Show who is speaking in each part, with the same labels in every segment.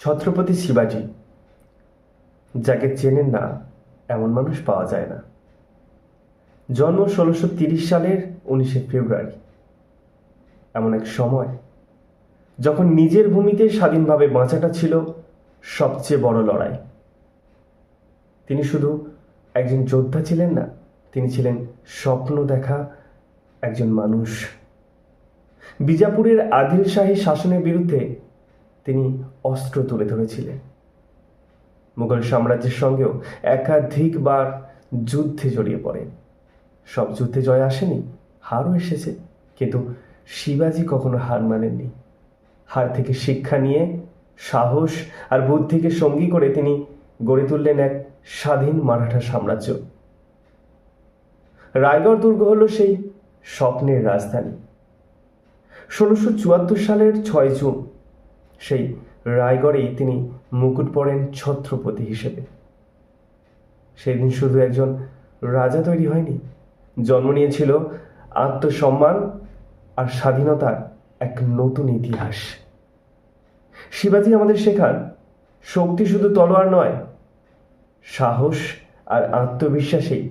Speaker 1: ছত্রপতি শিবাজি, যাকে চেনেন না, এমন মানুষ পাওয়া যায় না। জন্ম ষোলোশো তিরিশ সালের উনিশে ফেব্রুয়ারি। এমন এক সময়, যখন নিজের ভূমিতে স্বাধীনভাবে বাঁচাটা ছিল সবচেয়ে বড় লড়াই। তিনি শুধু একজন যোদ্ধা ছিলেন না, তিনি ছিলেন স্বপ্ন দেখা একজন মানুষ। বিজাপুরের আদিল শাহী শাসনের বিরুদ্ধে তিনি অস্ত্র তুলে ধরেছিলেন। মুঘল সাম্রাজ্যের সঙ্গেও একাধিকবার যুদ্ধে জড়িয়ে পড়েন। সব যুদ্ধে জয় আসেনি, হারও এসেছে, কিন্তু শিবাজি কখনো হার মানেননি। হার থেকে শিক্ষা নিয়ে, সাহস আর বুদ্ধিকে সঙ্গী করে তিনি গড়ে তুললেন এক স্বাধীন মারাঠা সাম্রাজ্য। রায়গড় দুর্গ হলো সেই স্বপ্নের রাজধানী। ষোলোশো চুয়াত্তর সালের ছয় জুন সেই রায়গড়েই তিনি মুকুট পড়েন ছত্রপতি হিসেবে। সেদিন শুধু একজন রাজা তৈরি হয়নি, জন্ম নিয়েছিল আত্মসম্মান আর স্বাধীনতার এক নতুন ইতিহাস। শিবাজি আমাদের শেখান, শক্তি শুধু তলোয়ার নয়, সাহস আর আত্মবিশ্বাসেই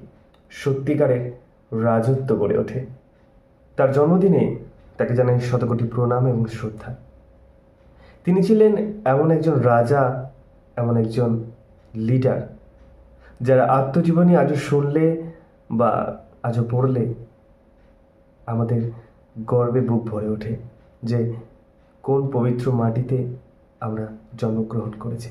Speaker 1: সত্যিকারের রাজত্ব গড়ে ওঠে। তার জন্মদিনে তাকে জানাই শতকোটি প্রণাম এবং শ্রদ্ধা। তিনি ছিলেন এমন একজন রাজা, এমন একজন লিডার যারা আত্মজীবনী আজও শুনলে বা আজও পড়লে আমাদের গর্বে বুক ভরে ওঠে যে কোন পবিত্র মাটিতে আমরা জন্মগ্রহণ করেছি।